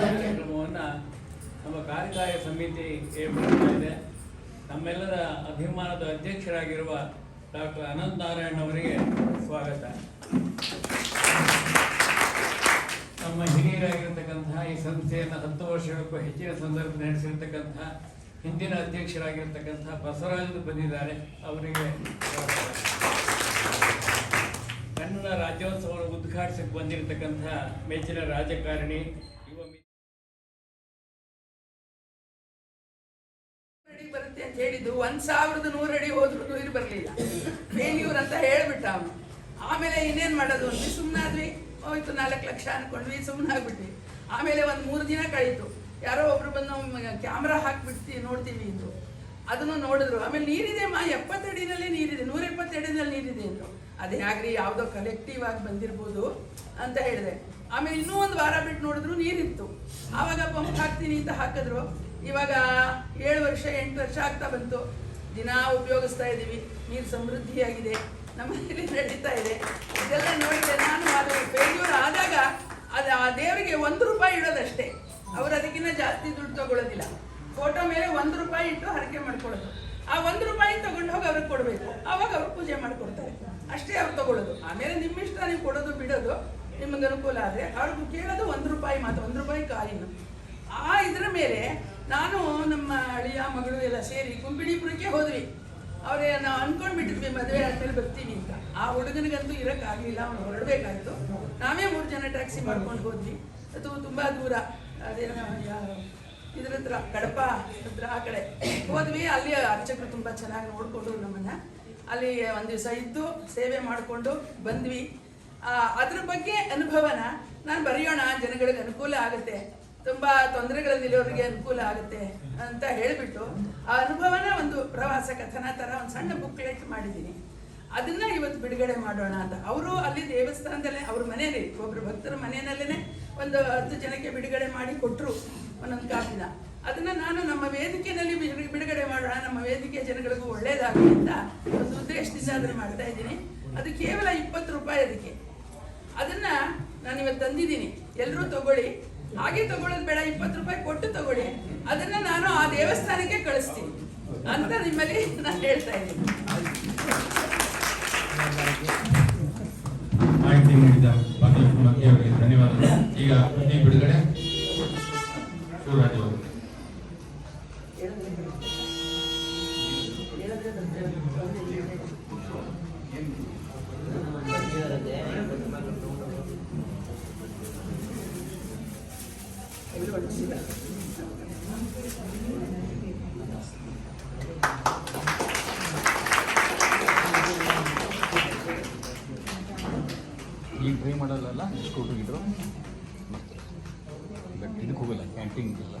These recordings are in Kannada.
ಕಾರ್ಯಕ್ರಮವನ್ನ ನಮ್ಮ ಕಾರ್ಯಕಾರಿ ಸಮಿತಿ ಏರ್ಪಡಿಸಿದೆ ನಮ್ಮೆಲ್ಲರ ಅಭಿಮಾನದ ಅಧ್ಯಕ್ಷರಾಗಿರುವ ಡಾಕ್ಟರ್ ಅನಂತ ನಾರಾಯಣ್ ಅವರಿಗೆ ಸ್ವಾಗತ. ನಮ್ಮ ಹಿರಿಯರಾಗಿರ್ತಕ್ಕಂತಹ ಈ ಸಂಸ್ಥೆಯನ್ನು ಹತ್ತು ವರ್ಷಗಳಿಗೂ ಹೆಚ್ಚಿನ ಸಂದರ್ಭ ನಡೆಸಿರ್ತಕ್ಕಂತಹ ಹಿಂದಿನ ಅಧ್ಯಕ್ಷರಾಗಿರ್ತಕ್ಕಂತಹ ಬಸವರಾಜರು ಬಂದಿದ್ದಾರೆ. ಅವರಿಗೆ. ಕನ್ನಡ ರಾಜ್ಯೋತ್ಸವವನ್ನು ಉದ್ಘಾಟಿಸಕ್ಕೆ ಬಂದಿರತಕ್ಕಂತಹ ಮೆಚ್ಚಿನ ರಾಜಕಾರಣಿ ಬರುತ್ತೆ ಅಂತ ಹೇಳಿದ್ದು, ಒಂದ್ ಸಾವಿರದ ನೂರು ಅಡಿ ಹೋದ್ರು ನೀರು ಬರಲಿಲ್ಲ. ಅಂತ ಹೇಳ್ಬಿಟ್ಟ ಆಮೇಲೆ ಇನ್ನೇನ್ ಮಾಡೋದು ಸುಮ್ಮನಾದ್ವಿ ಹೋಯ್ತು, ನಾಲ್ಕು ಲಕ್ಷ ಅನ್ಕೊಂಡ್ವಿ ಸುಮ್ಮನಾಗ್ಬಿಟ್ವಿ ಆಮೇಲೆ ಒಂದು ಮೂರು ದಿನ ಕಳೀತು. ಯಾರೋ ಒಬ್ರು ಬಂದು ಕ್ಯಾಮ್ರಾ ಹಾಕ್ಬಿಡ್ತೀವಿ ನೋಡ್ತೀವಿ ಇದು ಅದನ್ನು ನೋಡಿದ್ರು. ಆಮೇಲೆ ನೀರಿದೆ ಮಾ ಎಪ್ಪತ್ತಡಿನಲ್ಲಿ ನೀರಿದೆ ನೂರ ಎಪ್ಪತ್ತಡಿನಲ್ಲಿ ನೀರಿದೆ ಅಂದ್ರು. ಅದೇ ಆಗ್ರಿ, ಯಾವುದೋ ಕಲೆಕ್ಟಿವ್ ಆಗಿ ಬಂದಿರ್ಬೋದು ಅಂತ ಹೇಳಿದೆ. ಆಮೇಲೆ ಇನ್ನೂ ಒಂದು ವಾರ ಬಿಟ್ಟು ನೋಡಿದ್ರು ನೀರಿತ್ತು. ಆವಾಗ ಪಂಪ್ ಹಾಕ್ತೀನಿ ಅಂತ ಹಾಕಿದ್ರು. ಇವಾಗ ಏಳು ವರ್ಷ, ಎಂಟು ವರ್ಷ ಆಗ್ತಾ ಬಂತು. ದಿನಾ ಉಪಯೋಗಿಸ್ತಾ ಇದ್ದೀವಿ ನೀರು ಸಮೃದ್ಧಿಯಾಗಿದೆ. ನಮ್ಮಲ್ಲಿ ನಡೀತಾ ಇದೆ. ಇದೆಲ್ಲ ನೋಡಿದೆ ನಾನು ಅದು ಫೇಲ್ಯೂರ್ ಆದಾಗ ಅದು ಆ ದೇವರಿಗೆ ಒಂದು ರೂಪಾಯಿ ಇಡೋದಷ್ಟೇ. ಅವರು ಅದಕ್ಕಿಂತ ಜಾಸ್ತಿ ದುಡ್ಡು ತಗೊಳ್ಳೋದಿಲ್ಲ. ಫೋಟೋ ಮೇಲೆ ಒಂದು ರೂಪಾಯಿ ಇಟ್ಟು ಹರಕೆ ಮಾಡ್ಕೊಳ್ಳೋದು. ಆ ಒಂದು ರೂಪಾಯಿ ತಗೊಂಡು ಹೋಗಿ ಅವ್ರಿಗೆ ಕೊಡಬೇಕು. ಅವಾಗ ಅವ್ರು ಪೂಜೆ ಮಾಡ್ಕೊಡ್ತಾರೆ. ಅಷ್ಟೇ ಅವ್ರು ತಗೊಳ್ಳೋದು. ಆಮೇಲೆ ನಿಮ್ಮ ಇಷ್ಟ ನೀವು ಕೊಡೋದು ಬಿಡೋದು ನಿಮಗೆ ಅನುಕೂಲ ಆದರೆ ಅವ್ರಿಗೂ ಕೇಳೋದು ಒಂದು ರೂಪಾಯಿ ಮಾತ್ರ, ಒಂದು ರೂಪಾಯಿ ಕಾಯಿನು. ಆ ಇದರ ಮೇಲೆ ನಾನು ನಮ್ಮ ಅಳಿಯ ಮಗಳು ಎಲ್ಲ ಸೇರಿ ಕುಂಬಿಡಿಪುರಕ್ಕೆ ಹೋದ್ವಿ. ಅವ್ರೆ ನಾವು ಅನ್ಕೊಂಡ್ಬಿಟ್ಟಿದ್ವಿ ಮದುವೆ ಆದ್ಮೇಲೆ ಬರ್ತೀವಿ ಅಂತ. ಆ ಹುಡುಗನಿಗಂತೂ ಇರೋಕ್ಕಾಗಲಿಲ್ಲ ಅವನು ಹೊರಡಬೇಕಾಯ್ತು. ನಾವೇ ಮೂರು ಜನ ಟ್ಯಾಕ್ಸಿ ಮಾಡ್ಕೊಂಡು ಹೋದ್ವಿ. ಅದು ತುಂಬಾ ದೂರ. ಅದೇನೋ ಇದ್ರ ಹತ್ರ, ಕಡಪ ಹತ್ರ ಆ ಕಡೆ. ಹೋದ್ವಿ, ಅಲ್ಲಿ ಅರ್ಚಕರು ತುಂಬಾ ಚೆನ್ನಾಗಿ ನೋಡಿಕೊಂಡು ನಮ್ಮನ್ನ. ಅಲ್ಲಿ ಒಂದು ದಿವಸ ಇದ್ದು, ಸೇವೆ ಮಾಡಿಕೊಂಡು ಬಂದ್ವಿ. ಅದ್ರ ಬಗ್ಗೆ ಅನುಭವನ ನಾನು ಬರೆಯೋಣ, ಜನಗಳಿಗೆ ಅನುಕೂಲ ಆಗುತ್ತೆ. ತುಂಬಾ ತೊಂದರೆಗಳಲ್ಲಿರೋರಿಗೆ ಅನುಕೂಲ ಆಗುತ್ತೆ ಅಂತ ಹೇಳಿಬಿಟ್ಟು ಆ ಅನುಭವನ ಒಂದು ಪ್ರವಾಸ ಕಥನ ತರ ಒಂದು ಸಣ್ಣ ಬುಕ್ಲೆಟ್ ಮಾಡಿದ್ದೀನಿ. ಅದನ್ನ ಇವತ್ತು ಬಿಡುಗಡೆ ಮಾಡೋಣ ಅಂತ. ಅವರು ಅಲ್ಲಿ ದೇವಸ್ಥಾನದಲ್ಲೇ ಅವ್ರ ಮನೇಲಿ ಒಬ್ರು ಭಕ್ತರ ಮನೆಯಲ್ಲೇ ಒಂದು ಹತ್ತು ಜನಕ್ಕೆ ಬಿಡುಗಡೆ ಮಾಡಿ ಕೊಟ್ಟರು ಒಂದೊಂದು ಕಾಪಿನ. ಅದನ್ನ ನಾನು ನಮ್ಮ ವೇದಿಕೆಯಲ್ಲಿ ಬಿಡು- ಬಿಡುಗಡೆ ಮಾಡೋಣ, ನಮ್ಮ ವೇದಿಕೆ ಜನಗಳಿಗೂ ಒಳ್ಳೇದಾಗಲಿ ಅಂತ ಒಂದು ಉದ್ದೇಶದಿಂದ ಅದನ್ನ ಮಾಡ್ತಾ ಇದ್ದೀನಿ. ಅದು ಕೇವಲ ಇಪ್ಪತ್ತು ರೂಪಾಯಿ ಅದಕ್ಕೆ. ಅದನ್ನ ನಾನು ಇವತ್ತು ತಂದಿದ್ದೀನಿ. ಎಲ್ಲರೂ ತಗೊಳ್ಳಿ. ಹಾಗೆ ತಗೊಳ್ಳೋದು ಬೇಡ, ಇಪ್ಪತ್ತು ರೂಪಾಯಿ ಕೊಟ್ಟು ತಗೊಳ್ಳಿ. ಅದನ್ನ ನಾನು ಆ ದೇವಸ್ಥಾನಕ್ಕೆ ಕಳಿಸ್ತೀನಿ. ಅಂತ ನಿಮ್ಮಲ್ಲಿ ನಾನು ಹೇಳ್ತಾ ಇದ್ದೀನಿ. ಮಾಹಿತಿ ನೀಡಿದ ಧನ್ಯವಾದಗಳು. ಈಗ ಬಿಡುಗಡೆ ಶಿವರಾಜ್ ಅವರು. ಈಗ ಟ್ರೈ ಮಾಡಲ್ಲ ಸ್ಕೂಟರ್ ಬಟ್ ಇದಕ್ಕೆ ಹೋಗಲ್ಲ ಕ್ಯಾಂಟೀನ್ ಇಲ್ಲ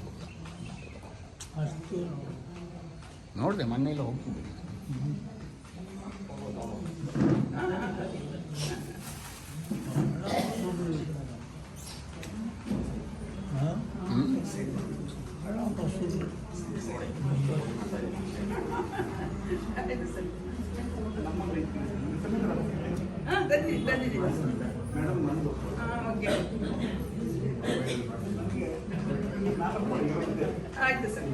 ನೋಡಿದೆ ಮೊನ್ನೆ ಎಲ್ಲ ಹೋಗ್ತಿದ್ದೆ. ಹಾ ಆಯ್ತು ಸರ್.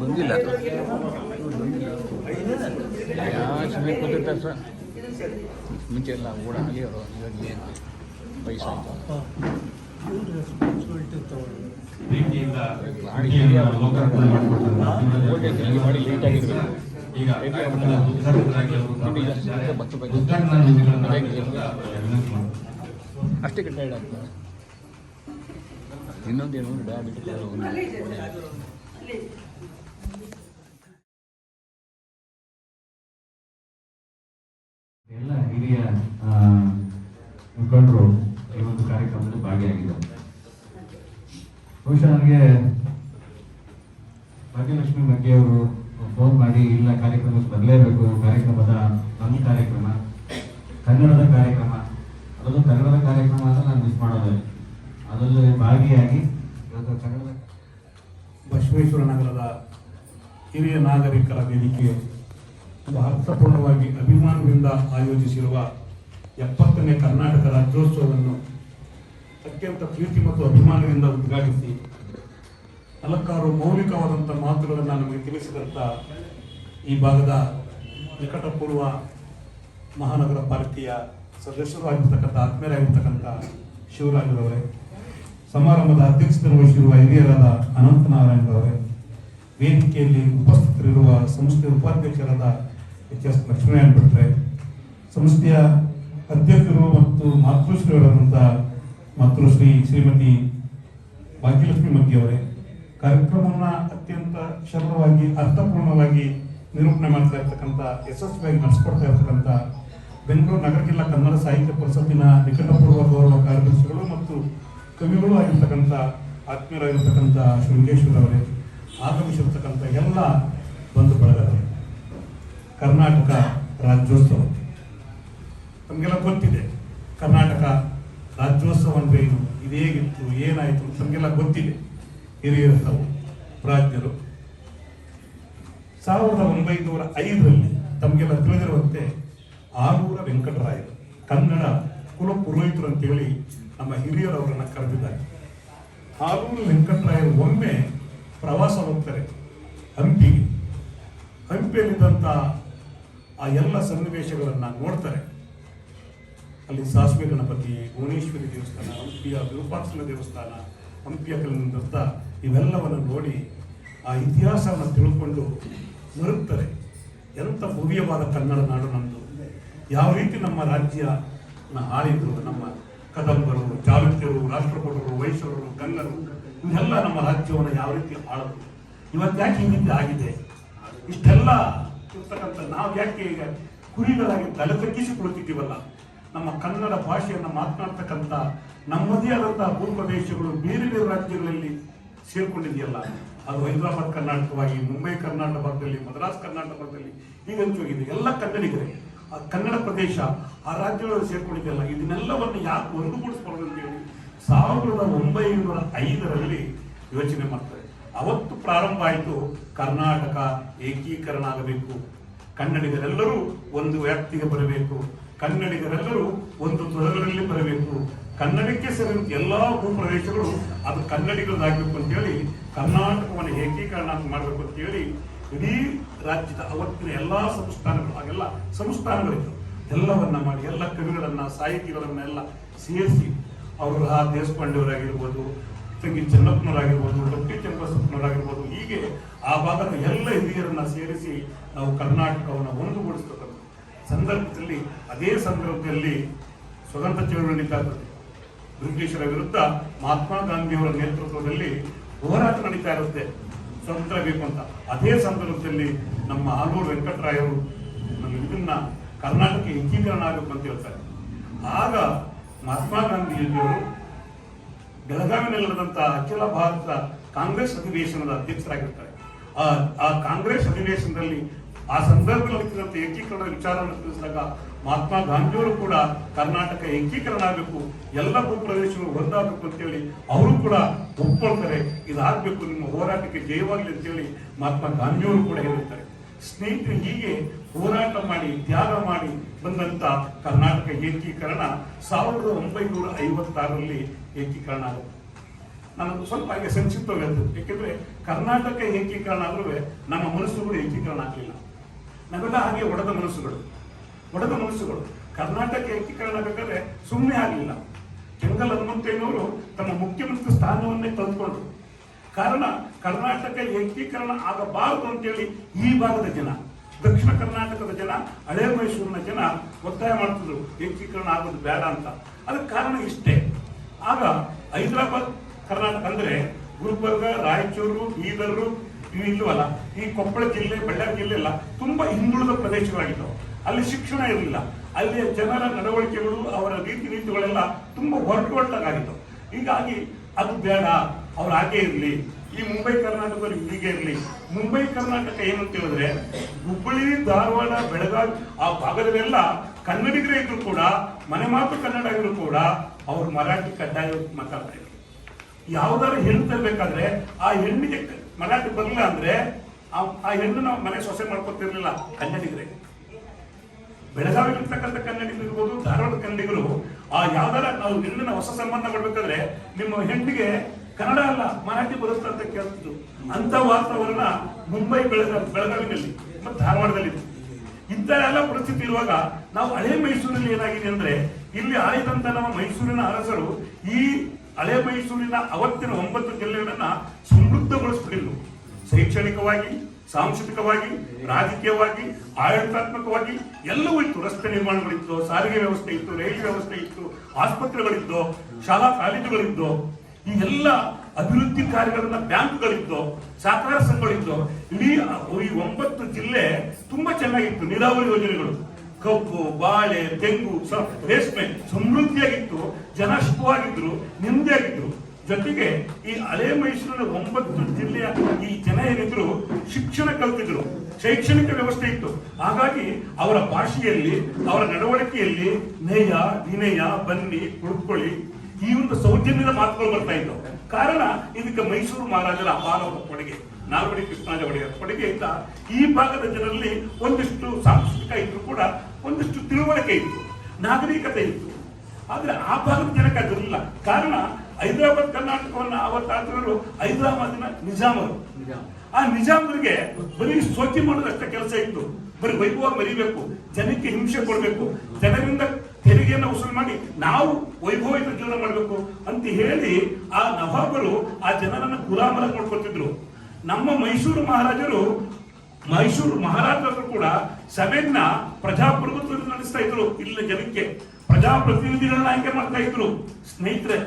ಬಂದಿಲ್ಲ. ಯಾವ ಸಮಯ ಕೂತಿರ್ತಾರೆ ಸರ್? ಮುಂಚೆ ಎಲ್ಲ ಓಡ ಅಲ್ಲಿ ಅವರು ಇವಾಗ ಏನು ವಯಸ್ಸು ಗಾಡಿ ಆಗಿರ್ಬೇಕು. ಈಗ. ಅಷ್ಟೇ ಟೈರ್ಡ್ ಆಗ್ತದೆ ಇನ್ನೊಂದೇನು ಡಯಾಬಿಟಿಸ್ ಎಲ್ಲ ಹಿರಿಯ ಮುಖಂಡರು ಈ ಒಂದು ಕಾರ್ಯಕ್ರಮದಲ್ಲಿ ಭಾಗಿಯಾಗಿದ್ದಾರೆ. ಬಹುಶಃ ನನಗೆ ಭಾಗ್ಯಲಕ್ಷ್ಮಿ ಬಗ್ಗೆ ಅವರು ಫೋನ್ ಮಾಡಿ, ಇಲ್ಲ ಕಾರ್ಯಕ್ರಮಕ್ಕೆ ಬರಲೇಬೇಕು, ಕಾರ್ಯಕ್ರಮದ ನಮ್ಮ ಕಾರ್ಯಕ್ರಮ, ಕನ್ನಡದ ಕಾರ್ಯಕ್ರಮ ಅದರಲ್ಲೂ ಕನ್ನಡದ ಕಾರ್ಯಕ್ರಮ ಅಂತ ನಾನು ಮಿಸ್ ಮಾಡೋದೇ ಅದರಲ್ಲಿ ಭಾಗಿಯಾಗಿ ಇವತ್ತು ಕನ್ನಡದ ಬಸವೇಶ್ವರ ನಗರದ ಹಿರಿಯ ನಾಗರಿಕರ ವೇದಿಕೆ ಅರ್ಥಪೂರ್ಣವಾಗಿ ಅಭಿಮಾನದಿಂದ ಆಯೋಜಿಸಿರುವ ಎಪ್ಪತ್ತನೇ ಕರ್ನಾಟಕ ರಾಜ್ಯೋತ್ಸವವನ್ನು ಅತ್ಯಂತ ಪ್ರೀತಿ ಮತ್ತು ಅಭಿಮಾನದಿಂದ ಉದ್ಘಾಟಿಸಿ ಹಲಕಾರು ಮೌಲಿಕವಾದಂಥ ಮಾತುಗಳನ್ನು ನಮಗೆ ತಿಳಿಸಿದಂಥ ಈ ಭಾಗದ ನಿಕಟಪೂರ್ವ ಮಹಾನಗರ ಪಾಲಿಕೆಯ ಸದಸ್ಯರು ಆಗಿರ್ತಕ್ಕಂಥ ಆತ್ಮೀಯರಾಗಿರ್ತಕ್ಕಂಥ ಶಿವರಾಜರವರೇ ಸಮಾರಂಭದ ಅಧ್ಯಕ್ಷತೆ ವಹಿಸಿರುವ ಹಿರಿಯರಾದ ಅನಂತನಾರಾಯಣರವರೇ ವೇದಿಕೆಯಲ್ಲಿ ಉಪಸ್ಥಿತರಿರುವ ಸಂಸ್ಥೆಯ ಉಪಾಧ್ಯಕ್ಷರಾದ ಎಚ್ ಎಸ್ ಲಕ್ಷ್ಮೀನಾರಾಯಣ ಸಂಸ್ಥೆಯ ಅಧ್ಯಕ್ಷರು ಮತ್ತು ಮಾತೃಶ್ರೀಗಳಾದಂಥ ಮಾತೃಶ್ರೀ ಶ್ರೀಮತಿ ಭಾಗ್ಯಲಕ್ಷ್ಮಿ ಮಗ್ಗಿಯವರೇ ಕಾರ್ಯಕ್ರಮವನ್ನು ಅತ್ಯಂತ ಸರಳವಾಗಿ ಅರ್ಥಪೂರ್ಣವಾಗಿ ನಿರೂಪಣೆ ಮಾಡ್ತಾ ಇರ್ತಕ್ಕಂಥ, ಯಶಸ್ವಿಯಾಗಿ ನಡೆಸ್ಕೊಡ್ತಾ ಇರ್ತಕ್ಕಂಥ ಬೆಂಗಳೂರು ನಗರ ಜಿಲ್ಲಾ ಕನ್ನಡ ಸಾಹಿತ್ಯ ಪರಿಷತ್ತಿನ ನಿಕಟಪೂರ್ವ ಗೌರವ ಕಾರ್ಯದರ್ಶಿಗಳು ಮತ್ತು ಕವಿಗಳು ಆಗಿರ್ತಕ್ಕಂಥ, ಆತ್ಮೀಯರಾಗಿರ್ತಕ್ಕಂಥ ಶೃಂಗೇಶ್ವರ ಅವರೇ, ಆಗಮಿಸಿರ್ತಕ್ಕಂಥ ಎಲ್ಲ ಬಂಧು ಬಳಗರೇ ಕರ್ನಾಟಕ ರಾಜ್ಯೋತ್ಸವ ನಮಗೆಲ್ಲ ಗೊತ್ತಿದೆ. ಕರ್ನಾಟಕ ರಾಜ್ಯೋತ್ಸವ ಅಂದ್ರೆ ಏನು ಇದು ಹೇಗಿತ್ತು, ಏನಾಯಿತು ನಮಗೆಲ್ಲ ಗೊತ್ತಿದೆ. ಹಿರಿಯರು ತಾವು, ಪ್ರಾಜ್ಞರು. ಸಾವಿರದ ಒಂಬೈನೂರ ಐದರಲ್ಲಿ ತಮಗೆಲ್ಲ ತಿಳಿದಿರುವಂತೆ ಆಲೂರ ವೆಂಕಟರಾಯರು, ಕನ್ನಡ ಕುಲ ಪುರೋಹಿತರು ಅಂತೇಳಿ ನಮ್ಮ ಹಿರಿಯರು ಅವರನ್ನು ಕರೆದಿದ್ದಾರೆ. ಆಲೂರು ವೆಂಕಟರಾಯರು ಒಮ್ಮೆ ಪ್ರವಾಸ ಹೋಗ್ತಾರೆ ಹಂಪಿಗೆ. ಹಂಪಿಯಲ್ಲಿದ್ದಂಥ ಆ ಎಲ್ಲ ಸನ್ನಿವೇಶಗಳನ್ನು ನೋಡ್ತಾರೆ. ಅಲ್ಲಿ ಸಾಸ್ವೆ ಗಣಪತಿ, ಭುವನೇಶ್ವರಿ ದೇವಸ್ಥಾನ, ಹಂಪಿಯ ವಿರೂಪಾಕ್ಷನ ದೇವಸ್ಥಾನ, ಹಂಪಿಯ ಕಲ್ಲಿನ ಇವೆಲ್ಲವನ್ನು ನೋಡಿ ಆ ಇತಿಹಾಸವನ್ನು ತಿಳ್ಕೊಂಡು ಮರುತ್ತಾರೆ ಎಂಥ ಭವ್ಯವಾದ ಕನ್ನಡ ನಾಡು ನಮ್ಮದು ಯಾವ ರೀತಿ ನಮ್ಮ ರಾಜ್ಯನ ಆಳಿದ್ರು, ನಮ್ಮ ಕದಂಬರು, ಚಾಲುಕ್ಯರು, ರಾಷ್ಟ್ರಕೂಟರು ವೈಶ್ಯರು ಗಂಗರು, ಇವೆಲ್ಲ ನಮ್ಮ ರಾಜ್ಯವನ್ನು ಯಾವ ರೀತಿ ಆಳಿದ್ರು. ಇವತ್ತು ಯಾಕೆ ಆಗಿದೆ? ಇಷ್ಟೆಲ್ಲ ಇರ್ತಕ್ಕಂಥ ನಾವು ಯಾಕೆ ಈಗ ಕುರಿಗಳಾಗಿ ತಲೆ ತಗ್ಗಿಸಿಕೊಳ್ಳುತ್ತಿದ್ದೀವಲ್ಲ ನಮ್ಮ ಕನ್ನಡ ಭಾಷೆಯನ್ನು ಮಾತನಾಡ್ತಕ್ಕಂಥ ನಮ್ಮದೇ ಆದಂತಹ ಭೂಪ್ರದೇಶಗಳು, ಬೇರೆ ಬೇರೆ ರಾಜ್ಯಗಳಲ್ಲಿ ಸೇರ್ಕೊಂಡಿದೆಯಲ್ಲ? ಅದು ಹೈದರಾಬಾದ್ ಕರ್ನಾಟಕವಾಗಿ ಮುಂಬೈ, ಕರ್ನಾಟಕ ಭಾಗದಲ್ಲಿ, ಮದ್ರಾಸ್, ಕರ್ನಾಟಕ ಭಾಗದಲ್ಲಿ ಹೀಗಂತೂ ಹೋಗಿದೆ. ಎಲ್ಲ ಕನ್ನಡಿಗರೇ. ಆ ಕನ್ನಡ ಪ್ರದೇಶ, ಆ ರಾಜ್ಯಗಳಲ್ಲಿ ಸೇರ್ಕೊಂಡಿದೆಯಲ್ಲ? ಇದನ್ನೆಲ್ಲವನ್ನು ಯಾಕೆ ಒಂದುಗೂಡಿಸ್ಬಾರ್ದು ಅಂತ ಹೇಳಿ ಸಾವಿರದ ಒಂಬೈನೂರ ಐದರಲ್ಲಿ ಯೋಚನೆ ಮಾಡ್ತಾರೆ. ಅವತ್ತು ಪ್ರಾರಂಭ ಆಯಿತು ಕರ್ನಾಟಕ ಏಕೀಕರಣ ಆಗಬೇಕು. ಕನ್ನಡಿಗರೆಲ್ಲರೂ ಒಂದು ವ್ಯಾಪ್ತಿಗೆ ಬರಬೇಕು. ಕನ್ನಡಿಗರೆಲ್ಲರೂ ಒಂದು ತೊಡಗರಲ್ಲಿ ಬರಬೇಕು. ಕನ್ನಡಕ್ಕೆ ಸೇರಿದ ಎಲ್ಲಾ ಭೂಪ್ರದೇಶಗಳು ಅದು ಕನ್ನಡಿಗರದಾಗಬೇಕು ಅಂತೇಳಿ ಕರ್ನಾಟಕವನ್ನು ಏಕೀಕರಣ ಮಾಡಬೇಕು ಅಂತ ಹೇಳಿ ಇಡೀ ರಾಜ್ಯದ ಅವತ್ತಿನ ಎಲ್ಲಾ ಸಂಸ್ಥಾನಗಳು, ಹಾಗೆಲ್ಲ ಸಂಸ್ಥಾನಗಳಿತ್ತು ಎಲ್ಲವನ್ನ ಮಾಡಿ, ಎಲ್ಲ ಕವಿಗಳನ್ನ ಸಾಹಿತಿಗಳನ್ನ ಎಲ್ಲ ಸೇರಿಸಿ, ಅವರು ಆ ದೇಶಪಾಂಡೆಯವರಾಗಿರ್ಬೋದು ತಂಗಿ ಚೆನ್ನಪ್ಪನವರಾಗಿರ್ಬೋದು ಡೊಕ್ಕೆ ಚನ್ನಬಸಪ್ಪನವರಾಗಿರ್ಬೋದು ಹೀಗೆ ಆ ಭಾಗದ ಎಲ್ಲ ಹಿರಿಯರನ್ನ ಸೇರಿಸಿ ನಾವು ಕರ್ನಾಟಕವನ್ನು ಒಂದುಗೂಡಿಸ್ತಕ್ಕಂಥ ಸಂದರ್ಭದಲ್ಲಿ, ಅದೇ ಸಂದರ್ಭದಲ್ಲಿ ಸ್ವತಂತ್ರ ಚಳವಳಿ ನಡೀತಾ ಇರ್ತದೆ ಬ್ರಿಟಿಷರ ವಿರುದ್ಧ ಮಹಾತ್ಮ ಗಾಂಧಿಯವರ ನೇತೃತ್ವದಲ್ಲಿ ಹೋರಾಟ ನಡೀತಾ ಇರುತ್ತೆ ಸ್ವತಂತ್ರ ಬೇಕು ಅಂತ. ಅದೇ ಸಂದರ್ಭದಲ್ಲಿ ನಮ್ಮ ಆಲೂರು ವೆಂಕಟರಾಯರು ನಮ್ಮ ಇದನ್ನ ಕರ್ನಾಟಕ ಏಕೀಕರಣ ಆಗಬೇಕು ಅಂತ ಹೇಳ್ತಾರೆ. ಆಗ ಮಹಾತ್ಮ ಗಾಂಧೀಜಿಯವರು ಬೆಳಗಾವಿನಲ್ಲಿ ಅಖಿಲ ಭಾರತ ಕಾಂಗ್ರೆಸ್ ಅಧಿವೇಶನದ ಅಧ್ಯಕ್ಷರಾಗಿರ್ತಾರೆ. ಆ ಕಾಂಗ್ರೆಸ್ ಅಧಿವೇಶನದಲ್ಲಿ ಆ ಸಂದರ್ಭದಲ್ಲಿ ಏಕೀಕರಣ ವಿಚಾರವನ್ನು ತಿಳಿಸಿದಾಗ ಮಹಾತ್ಮ ಗಾಂಧಿಯವರು ಕೂಡ ಕರ್ನಾಟಕ ಏಕೀಕರಣ ಆಗಬೇಕು, ಎಲ್ಲ ಭೂಪ್ರದೇಶಗಳು ಒಂದಾಗಬೇಕು ಅಂತೇಳಿ ಅವರು ಕೂಡ ಒಪ್ಕೊಳ್ತಾರೆ. ಇದಾಗಬೇಕು, ನಿಮ್ಮ ಹೋರಾಟಕ್ಕೆ ಜಯವಾಗಲಿ ಅಂತೇಳಿ ಮಹಾತ್ಮ ಗಾಂಧಿಯವರು ಕೂಡ ಹೇಳಿರ್ತಾರೆ. ಸ್ನೇಹಿತರು, ಹೀಗೆ ಹೋರಾಟ ಮಾಡಿ, ತ್ಯಾಗ ಮಾಡಿ ಬಂದಂತ ಕರ್ನಾಟಕ ಏಕೀಕರಣ ಸಾವಿರದ ಒಂಬೈನೂರ ಐವತ್ತಾರರಲ್ಲಿ ಏಕೀಕರಣ ಆಗುತ್ತೆ. ನಾನು ಸ್ವಲ್ಪ ಹಾಗೆ ಸಂಕ್ಷಿಪ್ತವಾಗಿ ಏಕೆಂದ್ರೆ ಕರ್ನಾಟಕ ಏಕೀಕರಣ ಆದ್ರೂ ನಮ್ಮ ಮನಸ್ಸುಗಳು ಏಕೀಕರಣ ಆಗಲಿಲ್ಲ. ನಾವೆಲ್ಲ ಹಾಗೆ ಒಡೆದ ಮನಸ್ಸುಗಳು. ಒಡೆದ ಮನಸ್ಸುಗಳು. ಕರ್ನಾಟಕ ಏಕೀಕರಣ ಬೇಕಾದ್ರೆ ಸುಮ್ಮನೆ ಆಗಲಿಲ್ಲ. ಕೆಂಗಲ್ ಹನುಮಂತಯ್ಯನವರು ತಮ್ಮ ಮುಖ್ಯಮಂತ್ರಿ ಸ್ಥಾನವನ್ನೇ ತಂದುಕೊಂಡರು ಕಾರಣ ಕರ್ನಾಟಕ ಏಕೀಕರಣ ಆಗಬಾರದು ಅಂತೇಳಿ ಈ ಭಾಗದ ಜನ. ದಕ್ಷಿಣ ಕರ್ನಾಟಕದ ಜನ, ಹಳೆ ಮೈಸೂರಿನ ಜನ ಒತ್ತಾಯ ಮಾಡ್ತಿದ್ರು, ಏಕೀಕರಣ ಆಗೋದು ಬೇಡ ಅಂತ. ಅದಕ್ಕೆ ಕಾರಣ ಇಷ್ಟೇ. ಆಗ ಹೈದರಾಬಾದ್, ಕರ್ನಾಟಕ ಅಂದ್ರೆ ಗುಲ್ಬರ್ಗ, ರಾಯಚೂರು, ಬೀದರು, ಇವು ಇಲ್ಲವಲ್ಲ, ಈ ಕೊಪ್ಪಳ ಜಿಲ್ಲೆ, ಬಳ್ಳಾರಿ ಜಿಲ್ಲೆ ಎಲ್ಲ ತುಂಬಾ ಹಿಂದುಳಿದ ಪ್ರದೇಶಗಳಾಗಿದ್ದವು. ಅಲ್ಲಿ ಶಿಕ್ಷಣ ಇರಲಿಲ್ಲ. ಅಲ್ಲಿಯ ಜನರ ನಡವಳಿಕೆಗಳು, ಅವರ ರೀತಿ ನೀತಿಗಳೆಲ್ಲ ತುಂಬಾ ಹೊರಟು ಹೊರಟಾಗಿತ್ತು ಹೀಗಾಗಿ ಅದು ಬೇಡ. ಅವ್ರು ಹಾಗೆ ಇರಲಿ, ಈ ಮುಂಬೈ ಕರ್ನಾಟಕದವರು ಹೀಗೆ ಇರಲಿ. ಮುಂಬೈ ಕರ್ನಾಟಕ ಏನಂತ ಹೇಳಿದ್ರೆ, ಹುಬ್ಬಳ್ಳಿ, ಧಾರವಾಡ, ಬೆಳಗಾವಿ, ಆ ಭಾಗದಲ್ಲೆಲ್ಲ ಕನ್ನಡಿಗರೇ ಇದ್ರು ಕೂಡ, ಮನೆ ಮಾತು ಕನ್ನಡ ಇದ್ರು ಕೂಡ, ಅವ್ರು ಮರಾಠಿ ಕಡ್ಡಾಯ ಮಾತಾಡ್ತಾ ಇದ್ರು. ಯಾವ್ದಾದ್ರು ಹೆಣ್ಣು ತರಬೇಕಾದ್ರೆ, ಆ ಹೆಣ್ಣಿಗೆ ಮರಾಠಿ ಬರಲಿಲ್ಲ ಅಂದ್ರೆ, ಆ- ಆ ಹೆಣ್ಣು ನಾವು ಮನೆ ಸೊಸೆ ಮಾಡ್ಕೊತಿರ್ಲಿಲ್ಲ ಕನ್ನಡಿಗರೇ. ಬೆಳಗಾವಿ ಇರ್ತಕ್ಕಂಥ ಕನ್ನಡಿಗರು ಇರ್ಬೋದು ಧಾರವಾಡ ಕನ್ನಡಿಗರು, ಆ ಯಾವ್ದಾರ ನಾವು ಹೆಣ್ಣಿನ ಹೊಸ ಸಂಬಂಧ ಮಾಡ್ಬೇಕಾದ್ರೆ, ನಿಮ್ಮ ಹೆಣ್ಣಿಗೆ ಕನ್ನಡ ಅಲ್ಲ, ಮರಾಠಿ ಬರುತ್ತ ಅಂತ ಕೇಳ್ತಿದ್ರು. ಅಂತ ವಾತಾವರಣ ಮುಂಬೈ ಬೆಳಗ, ಬೆಳಗಾವಿನಲ್ಲಿ ಮತ್ತು ಧಾರವಾಡದಲ್ಲಿ ಇಂಥ ಎಲ್ಲ ಪರಿಸ್ಥಿತಿ ಇರುವಾಗ ನಾವು ಹಳೆ ಮೈಸೂರಿನಲ್ಲಿ ಏನಾಗಿದೆ ಅಂದ್ರೆ, ಇಲ್ಲಿ ಆಳಿದಂತ ನಮ್ಮ ಮೈಸೂರಿನ ಅರಸರು ಈ ಹಳೆ ಮೈಸೂರಿನ ಅವತ್ತಿನ ಒಂಬತ್ತು ಜಿಲ್ಲೆಗಳನ್ನ ಸಮೃದ್ಧಗೊಳಿಸ್ಬಿಟ್ಟಿದ್ರು ಶೈಕ್ಷಣಿಕವಾಗಿ, ಸಾಂಸ್ಕೃತಿಕವಾಗಿ, ರಾಜಕೀಯವಾಗಿ, ಆಡಳಿತಾತ್ಮಕವಾಗಿ ಎಲ್ಲವೂ ಇತ್ತು. ರಸ್ತೆ ನಿರ್ಮಾಣಗಳಿತ್ತು ಸಾರಿಗೆ ವ್ಯವಸ್ಥೆ ಇತ್ತು, ರೈಲ್ವೆ ವ್ಯವಸ್ಥೆ ಇತ್ತು, ಆಸ್ಪತ್ರೆಗಳಿದ್ದು, ಶಾಲಾ ಕಾಲೇಜುಗಳಿದ್ದು ಈ ಎಲ್ಲ ಅಭಿವೃದ್ಧಿ ಕಾರ್ಯಗಳನ್ನ ಬ್ಯಾಂಕ್ಗಳಿದ್ದು, ಸಹಕಾರ ಸಂಘಗಳಿದ್ದು, ಇಡೀ ಈ ಒಂಬತ್ತು ಜಿಲ್ಲೆ ತುಂಬಾ ಚೆನ್ನಾಗಿತ್ತು, ನೀರಾವರಿ ಯೋಜನೆಗಳು. ಕಬ್ಬು, ಬಾಳೆ, ತೆಂಗು ರೇಷ್ಮೆ ಸಮೃದ್ಧಿಯಾಗಿತ್ತು, ಜನ ಸುಖವಾಗಿದ್ರು, ನೆಮ್ಮದಿಯಾಗಿದ್ರು. ಜೊತೆಗೆ ಈ ಹಳೆ ಮೈಸೂರಿನ ಒಂಬತ್ತು ಜಿಲ್ಲೆಯ ಈ ಜನ ಏನಿದ್ರು, ಶಿಕ್ಷಣ ಕಲ್ತಿದ್ರು, ಶೈಕ್ಷಣಿಕ ವ್ಯವಸ್ಥೆ ಇತ್ತು. ಹಾಗಾಗಿ ಅವರ ಭಾಷೆಯಲ್ಲಿ, ಅವರ ನಡವಳಿಕೆಯಲ್ಲಿ ನೇಯ, ವಿನಯ, ಬನ್ನಿ ಕುಡ್ಕೊಳ್ಳಿ ಈ ಒಂದು ಸೌಜನ್ಯದ ಮಾತುಗಳು ಬರ್ತಾ ಇದ್ದವು ಕಾರಣ ಇದಕ್ಕೆ ಮೈಸೂರು ಮಹಾರಾಜರ ಅಪಾರವಾದ ಕೊಡುಗೆ ನಾಲ್ವಡಿ ಕೃಷ್ಣರಾಜ ಒಡೆಯರ ಕೊಡುಗೆ ಇದ್ದ ಈ ಭಾಗದ ಜನರಲ್ಲಿ ಒಂದಿಷ್ಟು ಸಾಂಸ್ಕೃತಿಕ ಇದ್ರು ಕೂಡ ಒಂದಿಷ್ಟು ತಿಳುವಳಿಕೆ ಇತ್ತು, ನಾಗರಿಕತೆ ಇತ್ತು. ಆದ್ರೆ ಆ ಭಾಗದ ಜನಕ್ಕೆ ಅದಿರಲಿಲ್ಲ ಕಾರಣ ಹೈದರಾಬಾದ್ ಕರ್ನಾಟಕವನ್ನ ಅವತ್ತಾದ್ರು ಹೈದರಾಬಾದಿನ ನಿಜಾಮರು. ಆ ನಿಜಾಮರಿಗೆ ಬರೀ ಸೋಚಿ ಮಾಡೋದಷ್ಟೇ ಕೆಲಸ ಇತ್ತು. ಬರೀ ವೈಭವ ಮರಿಬೇಕು, ಜನಕ್ಕೆ ಹಿಂಸೆ ಕೊಡಬೇಕು, ಜನರಿಂದ ತೆರಿಗೆಯನ್ನು ವಸೂಲಿ ಮಾಡಿ ನಾವು ವೈಭವಿತ ಜೀವನ ಮಾಡಬೇಕು ಅಂತ ಹೇಳಿ ಆ ನವಾಬರು ಆ ಜನರನ್ನು ಗುಲಾಮರ ನೋಡ್ಕೊತಿದ್ರು ನಮ್ಮ ಮೈಸೂರು ಮಹಾರಾಜರು ಮೈಸೂರು ಮಹಾರಾಜರು ಕೂಡ ಸಭೆಯನ್ನ ಪ್ರಜಾಪ್ರಭುತ್ವ ನಡೆಸ್ತಾ ಇದ್ರು ಇಲ್ಲಿನ ಜನಕ್ಕೆ. ಪ್ರಜಾಪ್ರತಿನಿಧಿಗಳನ್ನ ಆಯ್ಕೆ ಮಾಡ್ತಾ ಇದ್ರು. ಸ್ನೇಹಿತರೆ,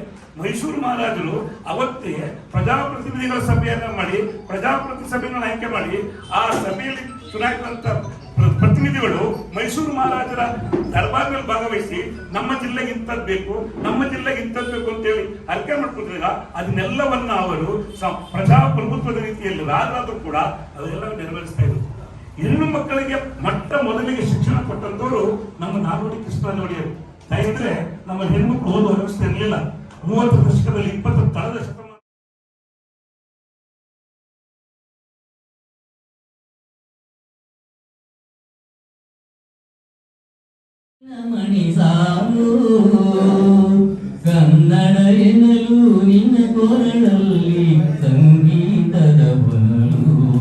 ಮೈಸೂರು ಮಹಾರಾಜರು ಅವತ್ತೇ ಪ್ರಜಾಪ್ರತಿನಿಧಿಗಳ ಸಭೆಯನ್ನ ಮಾಡಿ, ಪ್ರಜಾಪ್ರತಿ ಸಭೆಗಳನ್ನ ಆಯ್ಕೆ ಮಾಡಿ ಆ ಸಭೆಯಲ್ಲಿ ಚುನಾಯಿತಂತ ಪ್ರ- ಪ್ರತಿನಿಧಿಗಳು ಮೈಸೂರು ಮಹಾರಾಜರ ದರ್ಬಾರ್ನಲ್ಲಿ ಭಾಗವಹಿಸಿ ನಮ್ಮ ಜಿಲ್ಲೆಗೆ ಇಂಥದ್ದು ನಮ್ಮ ಜಿಲ್ಲೆಗೆ ಇಂಥದ್ದು ಬೇಕು ಅಂತೇಳಿ ಅರ್ಕೆ ಮಾಡ್ಕೊಂಡಿರ ಅದನ್ನೆಲ್ಲವನ್ನ ಅವರು ಪ್ರಜಾಪ್ರಭುತ್ವದ ರೀತಿಯಲ್ಲಿ ಆದ್ರಾದ್ರೂ ಕೂಡ ಅದೆಲ್ಲ ನೆರವೇರಿಸ್ತಾ ಇದ್ರು. ಹೆಣ್ಣು ಮಕ್ಕಳಿಗೆ ಮೊಟ್ಟ ಮೊದಲಿಗೆ ಶಿಕ್ಷಣ ಕೊಟ್ಟಂತವರು ನಮ್ಮ ನಾಲ್ವಡಿ ಕೃಷ್ಣ ಒಡೆಯರು ಯಾಕಂದ್ರೆ ನಮ್ಮ ಹೆಣ್ಮಕ್ಳು ಓದುವ ವ್ಯವಸ್ಥೆ ಇರಲಿಲ್ಲ. ಮೂವತ್ತು ದಶಕದಲ್ಲಿ ಇಪ್ಪತ್ತು ಕಳೆದ ಶತಮಾನ ಸಾರು. ಕನ್ನಡ ಎನ್ನಲು ನಿನ್ನ ಕೊರಳಲ್ಲಿ ಸಂಗೀತದ ಹೊನಲು